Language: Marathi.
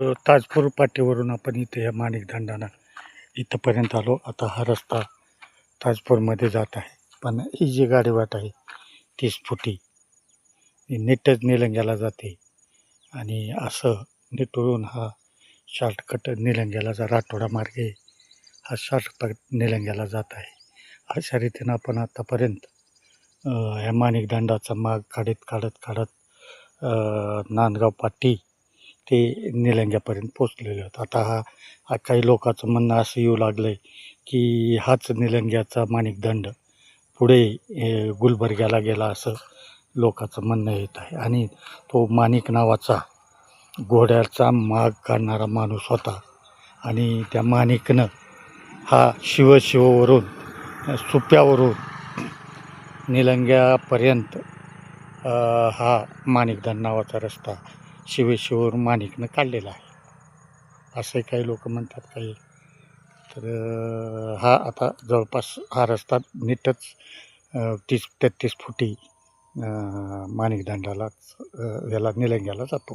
ताजपूर पाटीवरून आपण इथे या माणिकदांडाना इथंपर्यंत आलो. आता हा रस्ता ताजपूरमध्ये जात आहे. पण ही जी गाडी वाट आहे तीस फुटी. ही नीटच निलंग्याला जाते. आणि असं निटळून हा शॉर्टकट निलंग्याला जा राठोडा मार्गे हा शॉर्टकट निलंग्याला जात आहे. अशा रीतीनं आपण आतापर्यंत ह्या माणिकदांडाचा माग काढत काढत काढत नांदगाव पाटी ते निलंग्यापर्यंत पोचलेले होते. आता हा काही लोकांचं म्हणणं असं येऊ लागलं आहे की हाच निलंग्याचा माणिकदंड पुढे गुलबर्ग्याला गेला असं लोकांचं म्हणणं येत आहे. आणि तो माणिक नावाचा घोड्याचा माग काढणारा माणूस होता. आणि त्या माणिकनं हा शिवशिववरून सुप्यावरून निलंग्यापर्यंत हा माणिकदंड नावाचा रस्ता शिवेश्वर माणिकनं काढलेला आहे. असे काही लोक म्हणतात काही. तर हा आता जवळपास हा रस्ता नीटच तीस तेहतीस फुटी अ, याला निलंग्याला जातो.